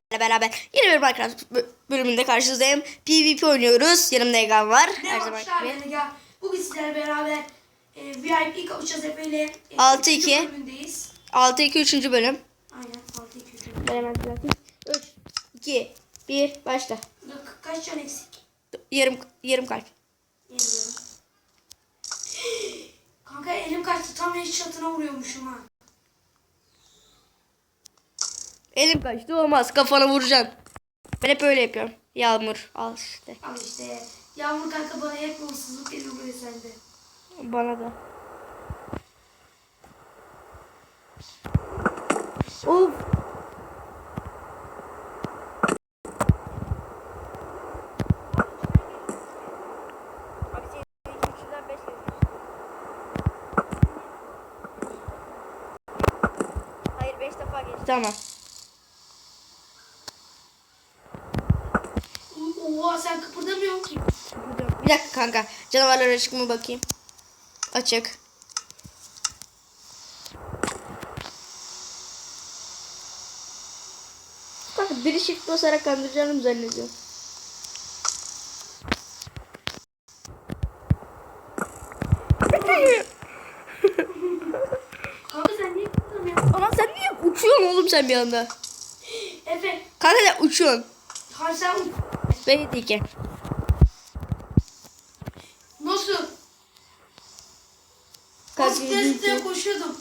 sizlerle beraber yeni bir Minecraft bö- bölümünde karşınızdayım. PvP oynuyoruz. Yanımda Egan var. Her Merhaba zaman gibi. Ega. Bugün sizlerle beraber e, VIP kavuşacağız Efe ile. E, 6-2. üçüncü bölümündeyiz. 6-2 3. bölüm. Aynen 6-2. Ben hemen bırakayım. 3, 2, 1 başla. Kaç can eksik? Yarım yarım kalp. Yeniliyorum. Kanka elim kaçtı. Tam headshot'ına vuruyormuşum ha. Elim kaçtı olmaz. Kafana vuracaksın. Ben hep öyle yapıyorum. Yağmur al işte. Al işte. Yağmur kanka bana hep uğursuzluk geliyor böyle sende. Bana da. Of. Hayır 5 defa geçti. Tamam. Sen kıpırdamıyorsun ki. Bir dakika kanka. Canavarlar açık mı bakayım? Açık. Kanka biri shift basarak kandıracağını mı zannediyor? Kanka sen niye kıpırdamıyorsun? Ama sen niye uçuyorsun oğlum sen bir anda? Efe. Kanka sen uçuyorsun. Hayır sen Beni ki. nasıl? Nasıl teste koşuyordum.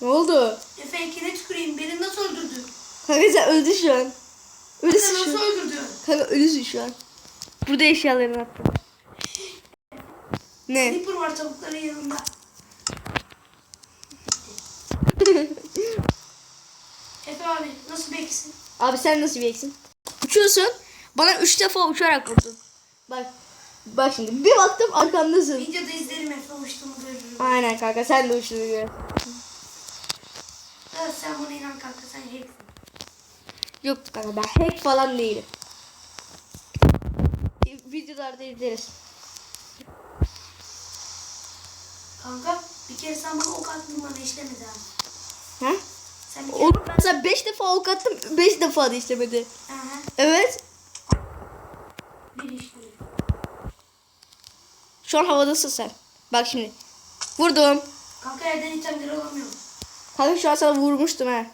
Ne oldu? Efe ekine tüküreyim. Beni nasıl öldürdün? Kanka sen öldün şu an. Sen Ölüsün şu nasıl an. öldürdün? Kanka ölüsün şu an. Burada eşyalarını attım. Ne? Creeper var tavukların yanında. Efe abi nasıl beksin? Abi sen nasıl bir eksin? Uçuyorsun. Bana üç defa uçarak vurdun. Bak. Bak şimdi bir baktım arkamdasın. Videoda izlerim Efe uçtuğumu görürüm. Aynen kanka sen de uçtuğunu gör. Evet, sen bana inan kanka sen hacksin. Yok kanka ben hack falan değilim. Videolarda izleriz. Kanka bir kere sen bana ok attın bana işlemedi ha. Ha? Sen bir kere... Oğlum ben sana 5 defa ok attım 5 defa da işlemedi. Aha, Evet. Şu an havadasın sen. Bak şimdi. Vurdum. Kanka yerden itemleri alamıyorum. Kanka şu an sana vurmuştum ha.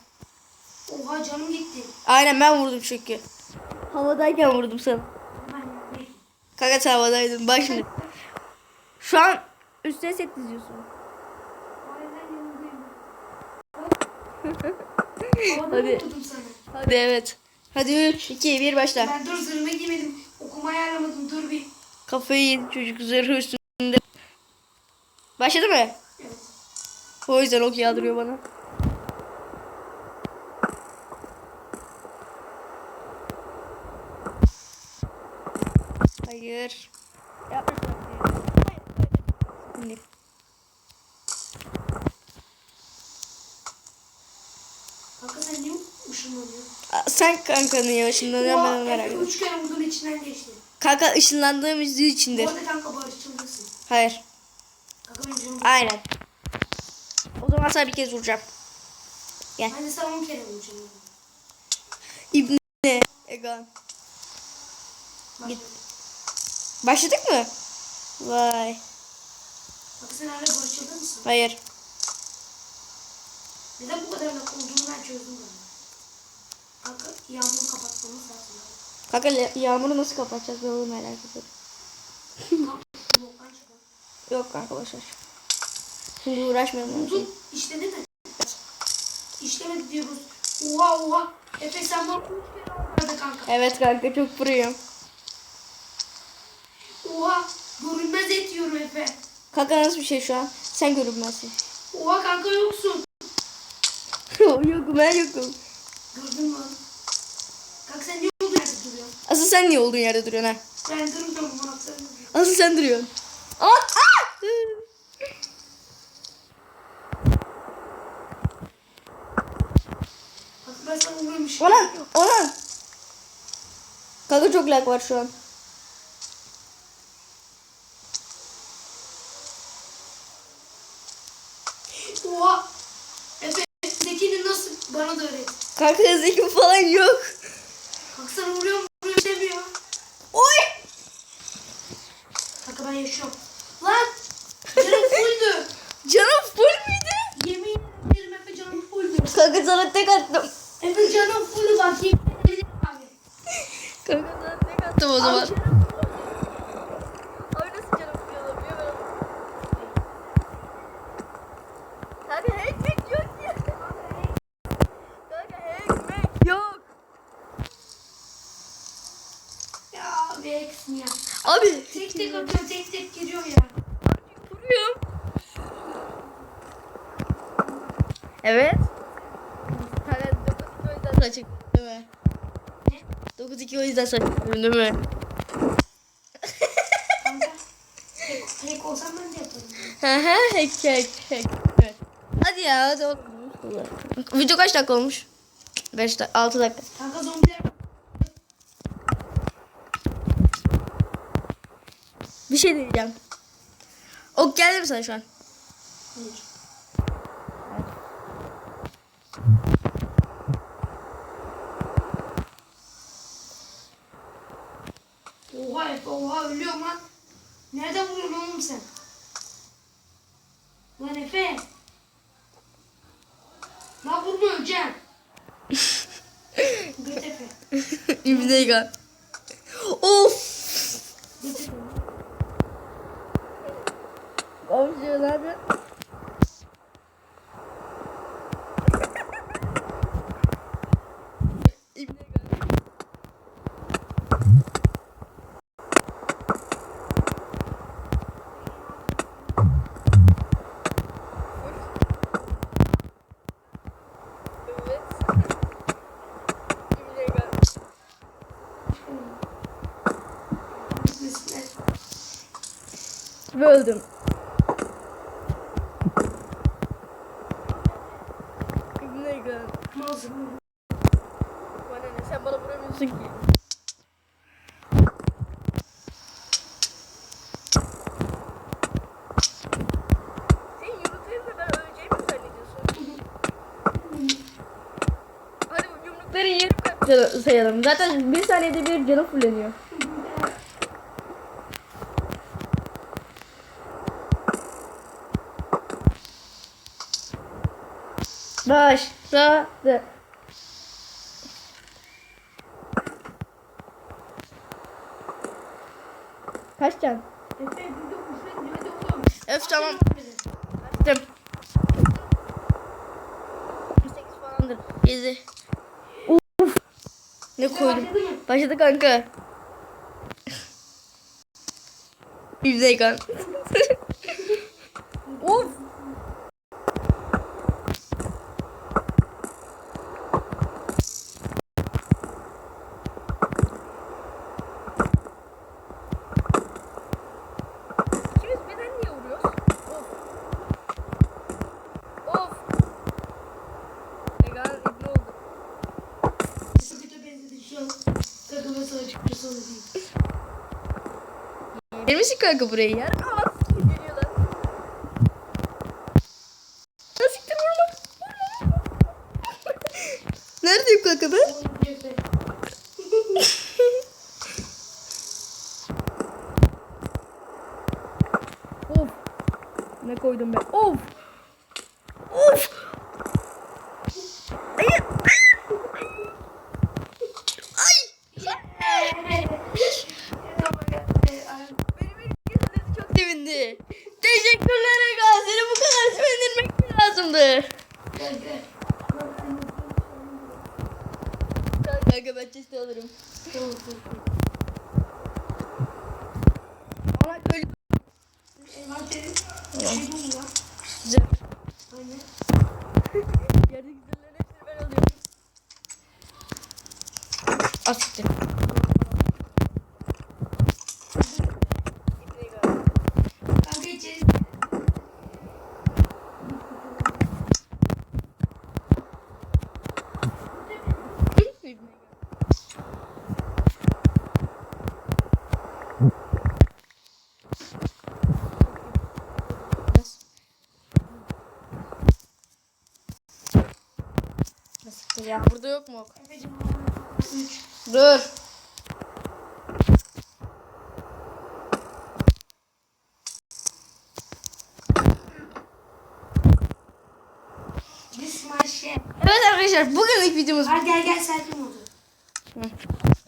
Oha canım gitti. Aynen ben vurdum çünkü. Havadayken vurdum sana. Kanka sen havadaydın. Bak şimdi. Şu an üstüne set diziyorsun. Hadi. Hadi evet. Hadi 3, 2, 1 başla. Ben dur zırhımı giymedim. Okuma ayarlamadım. Dur bir. Kafayı yedi çocuk zırhı üstünde. Başladı mı? Evet. O yüzden ok yağdırıyor bana. Hayır. Yapma. Hayır. Kanka sen niye ışınlanıyorsun? Aa, Sen kankanın yavaşından ben merak Efe ediyorum. üç kere vurdum içinden geçti. Kanka ışınlandığım yüzü Bu içindir. arada kanka barışçıldasın. Hayır. Kanka benim canım. Aynen. O zaman sana bir kez vuracağım. Ben de sana on kere vuracağım. İbne. Egan. Git. Başladık mı? Vay. Kanka sen hala barışçılda mısın? Hayır. Neden bu kadar olduğunu ben çözdüm ben. Kanka yağmuru kapatmamız lazım. Kanka yağmuru nasıl kapatacağız ben onu merak ediyorum. Yok kanka boş ver. Şimdi uğraşmayalım. Buldum. İşledi mi? İşlemedi diyoruz. Oha oha. Efe sen bana kanka. Evet kanka çok buruyum. Oha. Görünmez et yiyorum Efe. Kanka nasıl bir şey şu an? Sen görünmezsin. Oha kanka yoksun. yokum ben yokum. Gördün mü? Kanka sen niye olduğun yerde duruyorsun? Asıl sen niye olduğun yerde duruyorsun ha? Ben durmuyorum manatlarım. Asıl sen duruyorsun. Aa! Aa! Bak ben sana vurmuş. Olan! Olan! Kanka çok lag var şu an. Oha. Efe bana da öğret. Kanka zeki falan yok. Baksana vuruyorum vuruyorum demiyor. Oy! Kanka ben yaşıyorum. Lan! Canım fulldü. Canım full müydü? Yemin ederim Efe canım fulldü. Kanka sana tek attım. Efe canım fulldü bak yemin ederim abi. Kanka sana tek attım o zaman. Abi, Evet. Kanka 9-2 o yüzden saçık değil mi? Ne? 9-2 o yüzden saçık değil mi? Kanka. Tek, tek olsam ben de yaparım. Hı hı hack hack hack. Evet. Hadi ya hadi oğlum. Video kaç dakika olmuş? 5 dakika 6 dakika. Kanka zombiler Bir şey diyeceğim. Ok geldi mi sana şu an? Hayır. Oha Efe oha ölüyorum lan. Nereden vuruyorsun oğlum sen? Lan Efe. Lan vurma öleceğim. Göt Efe. İbneygan. Of. Göt Efe. Komşu ne yapıyorsun? Böldüm. İbneygan. Mazlum. Bana ne sen bana vuramıyorsun ki. Sayalım. Zaten bir saniyede bir canı fulleniyor. Başladı. Kaç can? Öf tamam. Açtım. 8 falandır. 7. Uf. Ne koydum? Başladı kanka. Yüzey kan. of. İkimiz birden niye vuruyoruz? Of. Of. Egan ibne oldu. Kötü benzedi şu an. Kadına sana çıkmış sana diyeyim. Gelmişsin kanka buraya ya. Aa, geliyor lan. Ya siktir vurma. Neredeyim kanka ben? Of. Ne koydum ben? Of. Lazımdı? Kanka ben testi alırım. Ama öyle Envanterin bu mu lan? güzel. Aynen. Yerdeki güzellerin hepsini ben alıyorum. Asiktir. Kanka içeri. Ya. Burada yok mu? Dur. Evet arkadaşlar bugünlük videomuz Hadi gel gel selfie modu.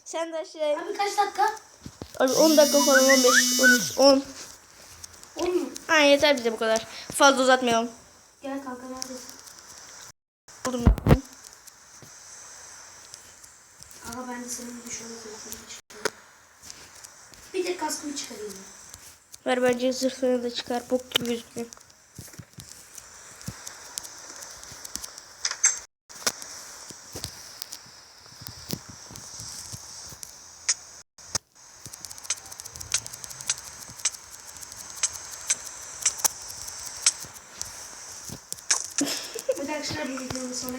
Sen de şey. Abi kaç dakika? Abi 10 dakika falan 15, 13, 10. 10 mu? Ha yeter bize bu kadar. Fazla uzatmayalım. Gel kanka neredesin? Buldum. Kanka ben de senin düşmanı kılıfını çıkarıyorum. Bir de kaskımı çıkarayım. Ver bence zırhını da çıkar. Bok gibi gözüküyor.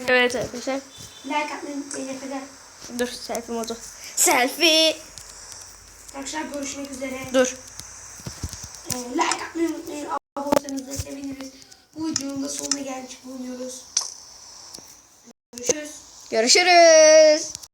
Evet arkadaşlar. Like atmayı unutmayın. Dur selfie modu. Selfie. Arkadaşlar görüşmek üzere. Dur. Ee, like atmayı unutmayın. Abone olursanız da seviniriz. Bu videonun da sonuna gelmiş bulunuyoruz. Görüşürüz. Görüşürüz.